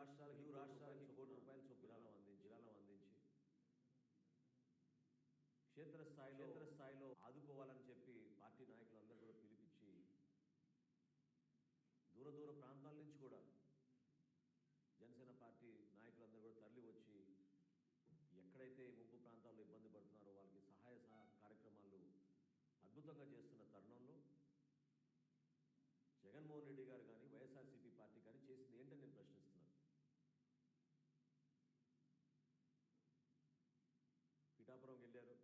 రాష్ట్రాలకి ఇరు రాష్ట్రాలకి కోటి రూపాయల చొప్పున అందించి విరాళం అందించి క్షేత్రస్థాయిలో క్షేత్రస్థాయిలో ఆదుకోవాలని చెప్పి పార్టీ నాయకులందరూ కూడా పిలిపించి దూర దూర ప్రాంతాల నుంచి కూడా జనసేన పార్టీ నాయకులందరూ కూడా తరలి వచ్చి ఎక్కడైతే ముంపు ప్రాంతాల్లో ఇబ్బంది పడుతున్నారో వాళ్ళకి సహాయ సహ కార్యక్రమాలు అద్భుతంగా చేస్తున్న తరుణంలో జగన్మోహన్ రెడ్డి గారు కానీ వైఎస్ఆర్సీపీ పార్టీ కానీ చేసింది ఏంటని నేను ప్రశ్నిస్తున్నాను పిఠాపురం వెళ్ళారు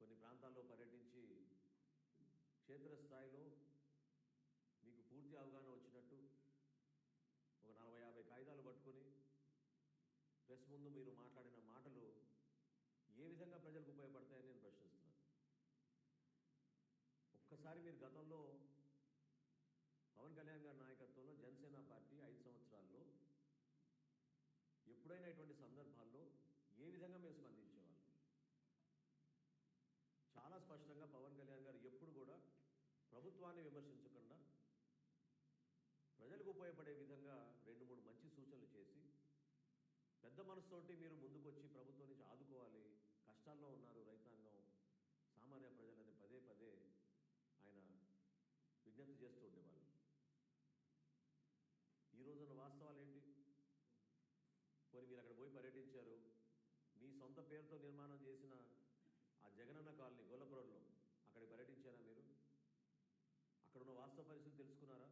కొన్ని ప్రాంతాల్లో పర్యటించి క్షేత్రస్థాయిలో మీకు పూర్తి అవగాహన వచ్చినట్టు ఒక నలభై యాభై కాగితాలు పట్టుకొని ప్రెస్ ముందు మీరు మాట్లాడిన మాటలు ఏ విధంగా ప్రజలకు ఉపయోగపడతాయని నేను ప్రశ్నిస్తున్నాను. ఒక్కసారి మీరు గతంలో పవన్ కళ్యాణ్ గారి నాయకత్వంలో జనసేన పార్టీ ఐదు సంవత్సరాల్లో ఎప్పుడైనా ఇటువంటి సందర్భాల్లో ఏ విధంగా మేము స్పందించేవాళ్ళం? చాలా స్పష్టంగా పవన్ కళ్యాణ్ ప్రభుత్వాన్ని విమర్శించకుండా ప్రజలకు ఉపయోగపడే విధంగా రెండు మూడు మంచి సూచనలు చేసి పెద్ద మనసుతోటి మీరు ముందుకొచ్చి ప్రభుత్వం నుంచి ఆదుకోవాలి కష్టాల్లో ఉన్నారు రైతాంగం సామాన్య ప్రజలని పదే పదే ఆయన విజ్ఞప్తి చేస్తూ ఉండేవాళ్ళు. ఈ రోజున వాస్తవాలు ఏంటి? పోనీ మీరు అక్కడ పోయి పర్యటించారు మీ సొంత పేరుతో నిర్మాణం చేసిన ఆ జగనన్న కాలనీ గొల్లపురంలో అక్కడికి పర్యటించారా మీరు అక్కడ ఉన్న వాస్తవ పరిస్థితి తెలుసుకున్నారా?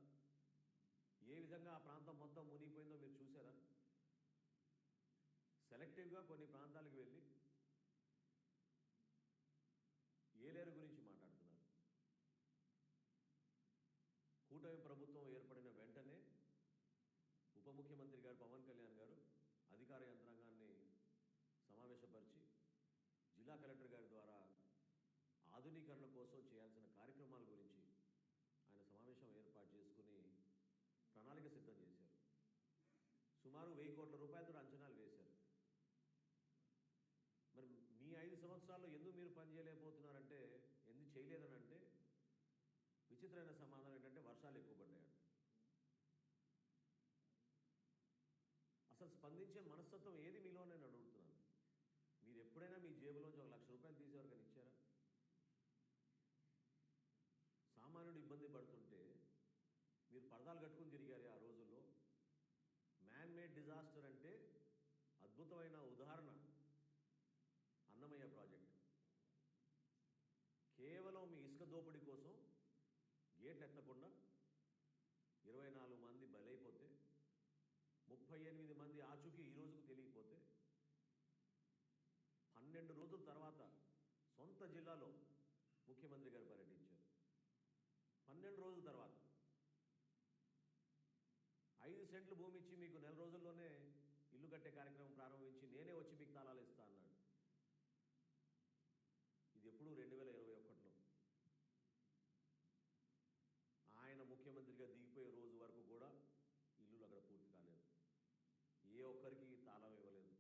ఏ విధంగా ఆ ప్రాంతం మొత్తం మునిగిపోయిందో మీరు చూసారా సెలెక్టివ్గా కొన్ని ప్రాంతాలకు వెళ్ళి ఏలేరు గురించి మాట్లాడుతున్నారు. కూటమి ప్రభుత్వం ఏర్పడిన వెంటనే ఉప ముఖ్యమంత్రి గారు పవన్ కళ్యాణ్ గారు అధికార యంత్రాంగాన్ని సమావేశపరిచి జిల్లా కలెక్టర్ గారి ద్వారా ఆధునీకరణ కోసం చేయాల్సిన కార్యక్రమాల గురించి ఆయన సమావేశం ఏర్పాటు చేసుకుని ప్రణాళిక సిద్ధం చేశారు సుమారు వెయ్యి కోట్ల రూపాయలతో అంచనాలు వేశారు. మరి మీ ఐదు సంవత్సరాల్లో ఎందుకు మీరు పని చేయలేకపోతున్నారంటే ఎందుకు చేయలేదని అంటే విచిత్రమైన సమాధానం ఏంటంటే వర్షాలు ఎక్కువ పడ్డాయంట. అసలు స్పందించే మనస్తత్వం ఏది మీలో నేను అడుగుతున్నాను. మీరు ఎప్పుడైనా మీ జేబులోంచి ఒక లక్ష రూపాయలు తీసేవారు కానీ ఇచ్చారా? సామాన్యుడు ఇబ్బంది పడుతుంటే మీరు పరదాలు కట్టుకుని తిరిగారు ఆ డిజాస్టర్ అంటే అద్భుతమైన ఉదాహరణ అన్నమయ్య ప్రాజెక్ట్. కేవలం మీ ఇసుక దోపిడీ కోసం గేట్లు ఎత్తకుండా ఇరవై నాలుగు మంది బలైపోతే ముప్పై ఎనిమిది మంది ఆచూకీ ఈ రోజుకు తెలియకపోతే పన్నెండు రోజుల తర్వాత సొంత జిల్లాలో ముఖ్యమంత్రి గారు పర్యటించారు. పన్నెండు రోజుల తర్వాత ఐదు సెంట్లు భూమి ఇచ్చి మీకు నెల రోజుల్లోనే ఇల్లు కట్టే కార్యక్రమం ప్రారంభించి నేనే వచ్చి మీకు తాళాలు ఇస్తా అన్నాడు. ఇది ఎప్పుడు రెండు వేల ఇరవై ఒకటిలో. ఆయన ముఖ్యమంత్రిగా దిగిపోయే రోజు వరకు కూడా ఇల్లులు అక్కడ పూర్తి కాలేదు. ఏ ఒక్కరికి తాళం ఇవ్వలేదు.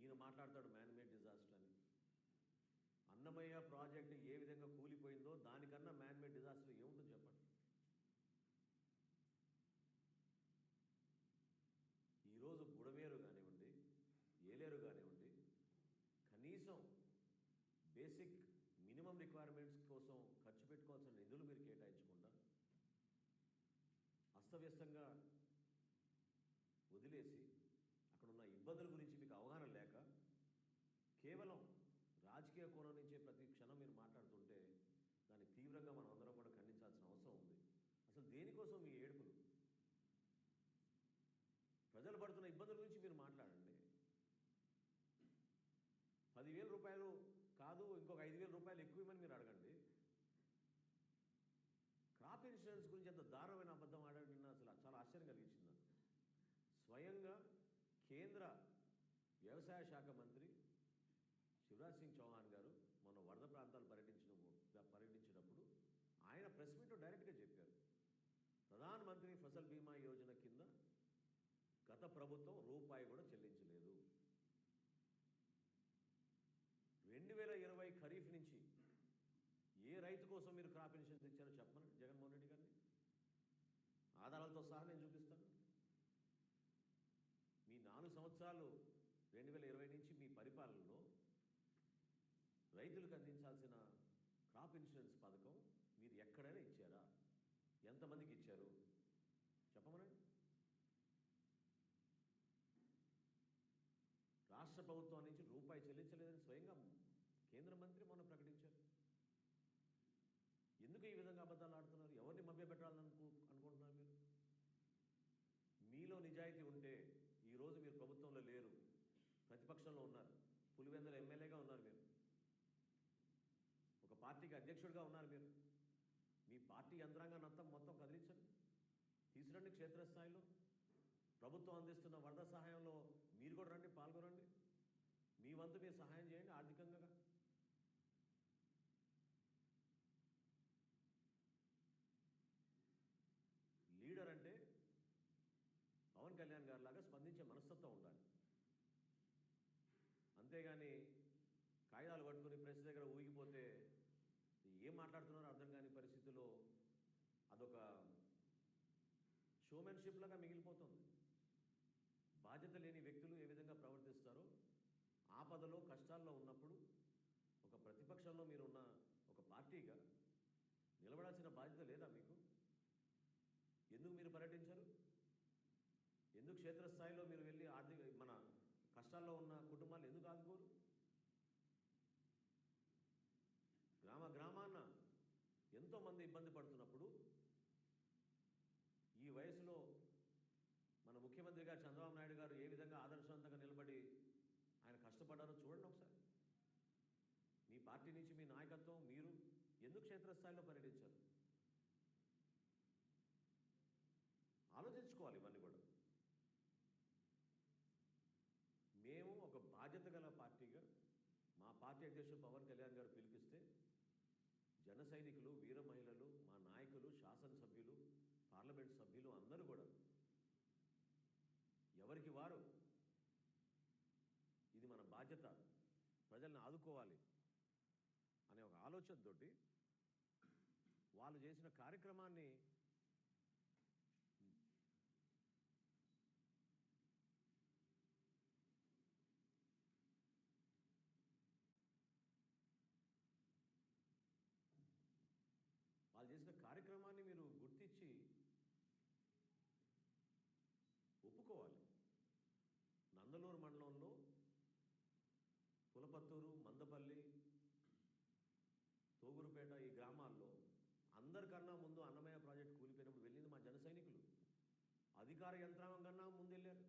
ఈయన మాట్లాడతాడు మ్యాన్మేడ్ డిజాస్టర్ అని. అన్నమయ్య ప్రాజెక్ట్ ఏ విధంగా కూలిపోయిందో దానికన్నా రిక్వైర్మెంట్స్ కోసం ఖర్చు పెట్టుకోవాల్సిన నిధులు మీరు కేటాయించకుండా అస్తవ్యస్తంగా వదిలేసి అక్కడ ఉన్న ఇబ్బందుల గురించి మీకు అవగాహన లేక కేవలం రాజకీయ కోణం నుంచే ప్రతి క్షణం మీరు మాట్లాడుతుంటే దాన్ని తీవ్రంగా మనం అందరం కూడా ఖండించాల్సిన అవసరం ఉంది అసలు దేనికోసం మీ ఏడుపులు ప్రజలు పడుతున్న ఇబ్బందుల గురించి మీరు మాట్లాడండి పదివేల రూపాయలు కాదు ఇంకొక ఐదు వేల రూపాయలు ఎక్కువ ఇవ్వమని మీరు అడగండి. క్రాప్ ఇన్సూరెన్స్ గురించి ఎంత దారుణమైన అబద్ధం ఆడాడు నిన్న అసలు చాలా ఆశ్చర్యం కలిగించింది నాకు. స్వయంగా కేంద్ర వ్యవసాయ శాఖ మంత్రి శివరాజ్ సింగ్ చౌహాన్ గారు మొన్న వరద ప్రాంతాలు పర్యటించిన పర్యటించినప్పుడు ఆయన ప్రెస్ మీట్లో డైరెక్ట్గా చెప్పారు. ప్రధాన మంత్రి ఫసల్ బీమా యోజన కింద గత ప్రభుత్వం రూపాయి కూడా చెల్లించారు కోసం మీరు క్రాప్ ఇన్సూరెన్స్ ఇచ్చారో చెప్పమని జగన్మోహన్ రెడ్డి గారిని. ఆధారాలతో సహా నేను చూపిస్తాను. మీ నాలుగు సంవత్సరాలు రెండు వేల ఇరవై నుంచి మీ పరిపాలనలో రైతులకు అందించాల్సిన క్రాప్ ఇన్సూరెన్స్ పథకం మీరు ఎక్కడైనా ఇచ్చారా? ఎంతమందికి ఇచ్చారు? చెప్పమనండి. రాష్ట్ర ప్రభుత్వం నుంచి రూపాయి చెల్లించలేదని స్వయంగా కేంద్ర మంత్రి మొన్న ప్రకటించారు ఎందుకు ఈ విధంగా అబద్ధాలు ఆడుతున్నారు ఎవరిని మభ్యపెట్టాలని అనుకు అనుకుంటున్నారు మీరు మీలో నిజాయితీ ఉంటే ఈరోజు మీరు ప్రభుత్వంలో లేరు. ప్రతిపక్షంలో ఉన్నారు. పులివెందుల ఎమ్మెల్యేగా ఉన్నారు మీరు. ఒక పార్టీకి అధ్యక్షుడిగా ఉన్నారు మీరు. మీ పార్టీ యంత్రాంగాన్ని అంతా మొత్తం కదిలించండి తీసురండి క్షేత్రస్థాయిలో. ప్రభుత్వం అందిస్తున్న వరద సహాయంలో మీరు కూడా రండి పాల్గొనండి. మీ వంతు మీరు సహాయం చేయండి ఆర్థికంగా లీడర్ అంటే పవన్ కళ్యాణ్ గారి లాగా స్పందించే మనస్తత్వం ఉండాలి అంతేగాని కాగితాలు పట్టుకుని ప్రెస్ దగ్గర ఊగిపోతే ఏం మాట్లాడుతున్నారో అర్థం కాని పరిస్థితిలో అదొక షోమెన్షిప్ లాగా మిగిలిపోతుంది. బాధ్యత లేని వ్యక్తులు ఏ విధంగా ప్రవర్తిస్తారో ఆపదలో కష్టాల్లో ఉన్నప్పుడు ఒక ప్రతిపక్షంలో మీరు ఉన్న ఒక పార్టీగా నిలబడాల్సిన బాధ్యత లేదా మీకు? ఎందుకు మీరు పర్యటించరు? ఎందుకు క్షేత్రస్థాయిలో మీరు వెళ్ళి కష్టాల్లో ఉన్న కుటుంబాలు ఎందుకు ఆదుకోరు? గ్రామ గ్రామాన ఎంతోమంది ఇబ్బంది పడుతున్నప్పుడు ఈ వయసులో మన ముఖ్యమంత్రి గారు చంద్రబాబు నాయుడు గారు ఏ విధంగా ఆదర్శవంతంగా నిలబడి ఆయన కష్టపడ్డారో చూడండి ఒకసారి. మీ పార్టీ నుంచి మీ నాయకత్వం మీరు ఎందుకు క్షేత్రస్థాయిలో పర్యటించారు ఆలోచించుకోవాలి ఇవన్నీ కూడా మేము ఒక బాధ్యత గల పార్టీగా మా పార్టీ అధ్యక్షుడు పవన్ కళ్యాణ్ గారు పిలిపిస్తే జన సైనికులు వీర మహిళలు మా నాయకులు శాసనసభ్యులు పార్లమెంట్ సభ్యులు అందరూ కూడా ఎవరికి వారు? ఇది మన బాధ్యత. ప్రజల్ని ఆదుకోవాలి అనే ఒక ఆలోచనతోటి వాళ్ళు చేసిన కార్యక్రమాన్ని వాళ్ళు చేసిన కార్యక్రమాన్ని మీరు గుర్తించి ఒప్పుకోవాలి నందలూరు మండలంలో పులపత్తూరు మందపల్లి తోగురుపేట ఈ గ్రామాల్లో అందరికన్నా ముందు అన్నమయ్య ప్రాజెక్ట్ కూలిపోయినప్పుడు వెళ్ళింది మా జన సైనికులు. అధికార యంత్రాంగం కన్నా ముందు వెళ్ళారు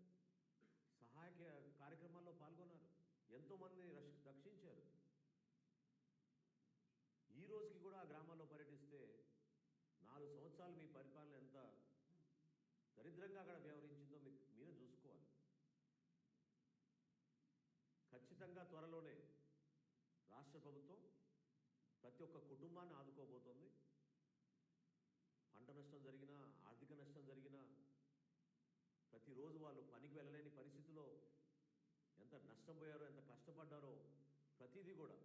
సహాయక కార్యక్రమాల్లో పాల్గొన్నారు. ఎంతోమందిని రక్ష రక్షించారు. ఈ రోజుకి కూడా ఆ గ్రామాల్లో పర్యటిస్తే నాలుగు సంవత్సరాలు మీ పరిపాలన ఎంత దరిద్రంగా అక్కడ వ్యవహరించిందో మీకు మీరే చూసుకోవాలి. ఖచ్చితంగా త్వరలోనే ప్రభుత్వం ప్రతి ఒక్క కుటుంబాన్ని ఆదుకోబోతోంది. పంట నష్టం జరిగినా ఆర్థిక నష్టం జరిగినా ప్రతిరోజు వాళ్ళు పనికి వెళ్ళలేని పరిస్థితిలో ఎంత నష్టపోయారో ఎంత కష్టపడ్డారో ప్రతిదీ కూడా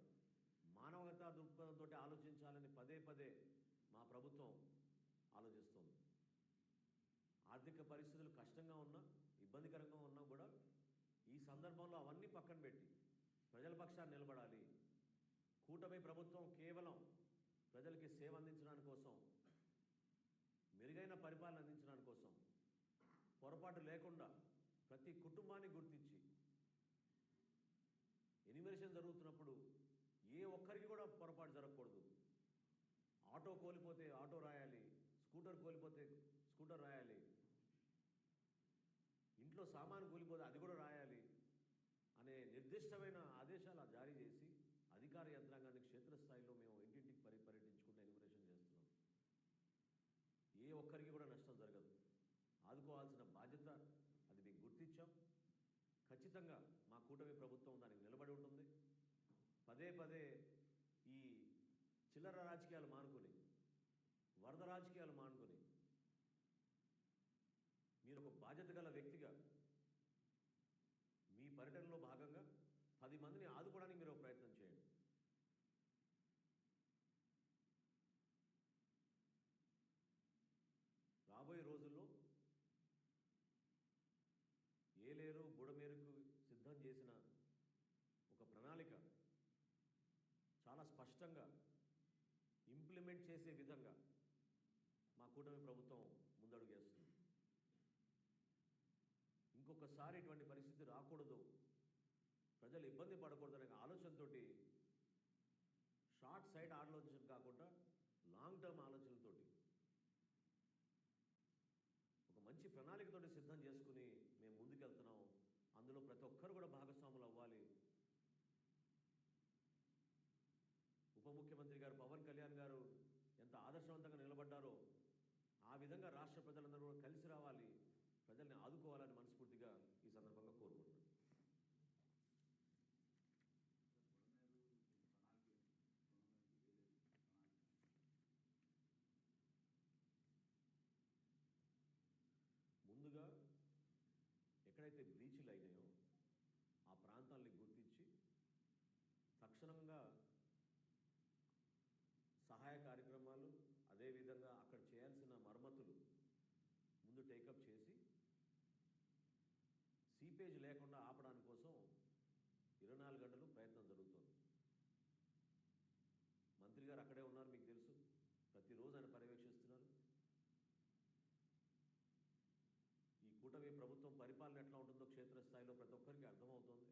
మానవతా దృక్పథంతో ఆలోచించాలని పదే పదే మా ప్రభుత్వం ఆలోచిస్తోంది. ఆర్థిక పరిస్థితులు కష్టంగా ఉన్నా ఇబ్బందికరంగా ఉన్నా కూడా ఈ సందర్భంలో అవన్నీ పక్కన పెట్టి ప్రజల పక్షాన్ని నిలబడాలి. కూటమి ప్రభుత్వం కేవలం ప్రజలకి సేవ అందించడానికి కోసం మెరుగైన పరిపాలన అందించడానికి కోసం పొరపాటు లేకుండా ప్రతి కుటుంబాన్ని గుర్తించి ఎనిమిరేషన్ జరుగుతున్నప్పుడు ఏ ఒక్కరికి కూడా పొరపాటు జరగకూడదు. ఆటో కోల్పోతే ఆటో రాయాలి స్కూటర్ కోల్పోతే స్కూటర్ రాయాలి ఇంట్లో సామాను కూలిపోతే అది కూడా రాయాలి అనే నిర్దిష్టమైన ఆదేశాలు జారీ చేసి అధికార యంత్రాంగాన్ని క్షేత్రస్థాయిలో మేము ఇంటింటికి పరి పర్యటించుకుంటూ ఎనిమరేషన్ చేస్తున్నాం ఏ ఒక్కరికి కూడా నష్టం జరగదు ఆదుకోవాల్సిన బాధ్యత అది మీకు గుర్తించాం ఖచ్చితంగా మా కూటమి ప్రభుత్వం దానికి నిలబడి ఉంటుంది. పదే పదే ఈ చిల్లర రాజకీయాలు మానుకొని వరద రాజకీయాలు మాను మీరు ఒక బాధ్యత గల వ్యక్తిగా మీ పర్యటనలో భాగంగా పది మందిని ఆదుకోవడానికి మీరు ఒక ప్రయత్నం చేయండి స్పష్టంగా ఇంప్లిమెంట్ చేసే విధంగా మా కూటమి ప్రభుత్వం ముందడుగేస్తుంది ఇంకొకసారి ఇటువంటి పరిస్థితి రాకూడదు. ప్రజలు ఇబ్బంది పడకూడదనే ఆలోచనతో షార్ట్ సైడ్ ఆలోచన కాకుండా లాంగ్ టర్మ్ ఆలోచనలతోటి ఒక మంచి ప్రణాళికతోటి సిద్ధం చేసుకుని మేము ముందుకెళ్తున్నాం. అందులో ప్రతి ఒక్కరు కూడా భాగస్వాములు అవ్వాలి ఉప ముఖ్యమంత్రి గారు పవన్ కళ్యాణ్ గారు ఎంత ఆదర్శవంతంగా నిలబడ్డారో ఆ విధంగా రాష్ట్ర ప్రజలందరూ కూడా కలిసి రావాలి ప్రజల్ని ఆదుకోవాలని మనస్ఫూర్తిగా ఈ సందర్భంగా కోరుకుంటున్నాను ముందుగా ఎక్కడైతే బ్రీచ్లు అయినాయో ఆ ప్రాంతాలని గుర్తించి తక్షణంగా సహాయ కార్యక్రమాలు అదేవిధంగా అక్కడ చేయాల్సిన మరమ్మతులు ముందు టేకప్ చేసి స్లిప్పేజ్ లేకుండా ఆపడానికి కోసం ఇరవై నాలుగు గంటలు ప్రయత్నం జరుగుతోంది. మంత్రి గారు అక్కడే ఉన్నారు మీకు తెలుసు. ప్రతిరోజు ఆయన పర్యవేక్షిస్తున్నారు. ఈ కూటమి ప్రభుత్వం పరిపాలన ఎట్లా ఉంటుందో క్షేత్రస్థాయిలో ప్రతి ఒక్కరికి అర్థమవుతోంది.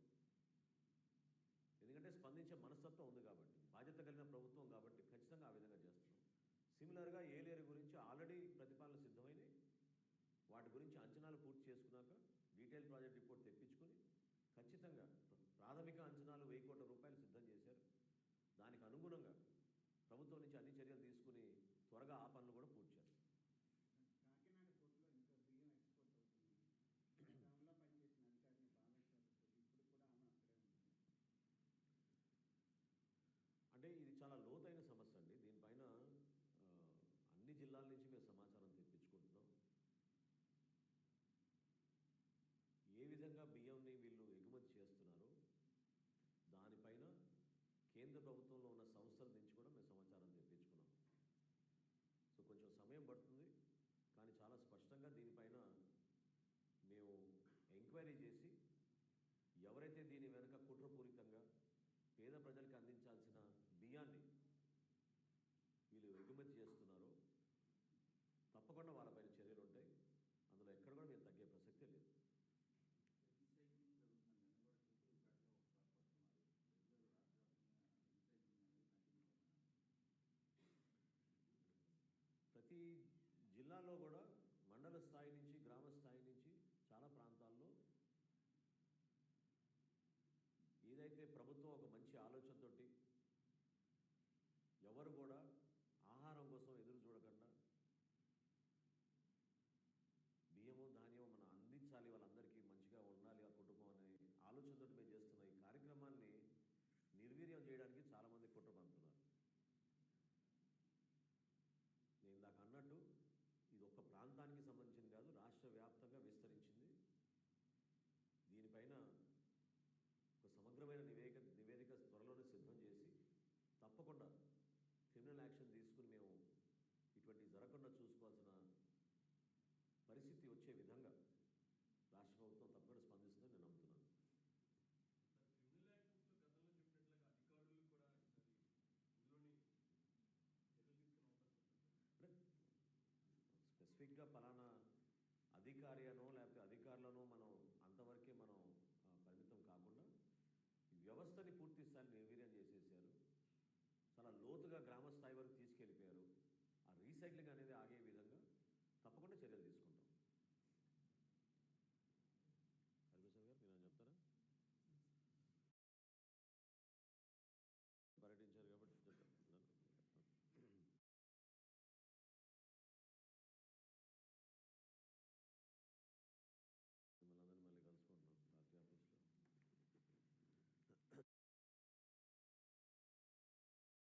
ఎందుకంటే స్పందించే మనస్తత్వం ఉంది కాబట్టి బాధ్యత కలిగిన ప్రభుత్వం కాబట్టి ఖచ్చితంగా ఆ విధంగా చేస్తున్నాం. సిమిలర్గా ఏలేరు గురించి ఆల్రెడీ ప్రతిపాదనలు సిద్ధమైనవి వాటి గురించి అంచనాలు పూర్తి చేసుకున్నాక డీటెయిల్ ప్రాజెక్ట్ ఖచ్చితంగా ప్రాథమిక అంచనాలు వెయ్యి కోట్ల రూపాయలు సిద్ధం చేశారు. దానికి అనుగుణంగా ప్రభుత్వం నుంచి అన్ని చర్యలు తీసుకుని త్వరగా ఆ పనులు కూడా పూర్తి చేస్తాం కాకినాడ పోర్టులో ఇంకా బియ్యం ఎక్స్పోర్ట్ అవుతుంది గతంలో పనిచేసిన అధికారిని బాలశ్వరతో ఇప్పుడు కూడా ఆమె అక్కడే ఉంది అంటే ఇది చాలా లోతైన సమస్య అండి దీనిపైన ఆ, అన్ని జిల్లాల నుంచి మేము సమాచారం తెప్పించుకుంటున్నాం ఏ విధంగా బియ్యంని వీళ్ళు ఎగుమతి చేస్తున్నారో దానిపైన కేంద్ర ప్రభుత్వంలో ఉన్న సంస్థల నుంచి కూడా మేము సమాచారం తెప్పించుకున్నాం సో కొంచెం సమయం పడుతుంది కానీ చాలా స్పష్టంగా దీనిపైన మేము ఎంక్వైరీ చేసి ఎవరైతే దీని వెనుక కుట్రపూరితంగా పేద ప్రజలకు అందించాల్సిన బియ్యాన్ని వీళ్ళు ఎగుమతి చేస్తున్నారో తప్పకుండా వాళ్ళపైన చర్యలు ఉంటాయి. అందులో ఎక్కడ కూడా మేము తగ్గే ప్రసక్తే లేదు. రీసైక్లింగ్ జరుగుతుందని నిన్న కూడా ఛత్తీస్గఢ్లో ఒకసారి పట్టుకున్నారు రెగ్యులర్ రాష్ట్ర వ్యాప్తంగా రీసైక్లింగ్ అనేది కంటిన్యూ అవుతుంది ప్రతి జిల్లాలో కూడా మండల స్థాయి నుంచి గ్రామ స్థాయి నుంచి చాలా ప్రాంతాల్లో ఏదైతే ప్రభుత్వం ఒక మంచి ఆలోచనతోటి ఎవరు కూడా ఆహారం కోసం ఎదురు చూడకుండా బియ్యము ధాన్యము మనం అందించాలి వాళ్ళందరికీ మంచిగా ఉండాలి ఆ కుటుంబం అనే ఆలోచనతో మేము చేస్తున్న ఈ కార్యక్రమాన్ని నిర్వీర్యం చేయడానికి చాలామంది కుట్ర పంతున్నారు నేను ఇందాక అన్నట్టు ఇది ఒక్క ప్రాంతానికి సంబంధించింది కాదు రాష్ట్ర వ్యాప్తంగా విస్తరించింది. దీనిపైన ఒక సమగ్రమైన నివేదిక నివేదిక త్వరలోనే సిద్ధం చేసి తప్పకుండా క్రిమినల్ యాక్షన్ తీసుకుని మేము ఇటువంటి జరగకుండా చూసుకుంటాం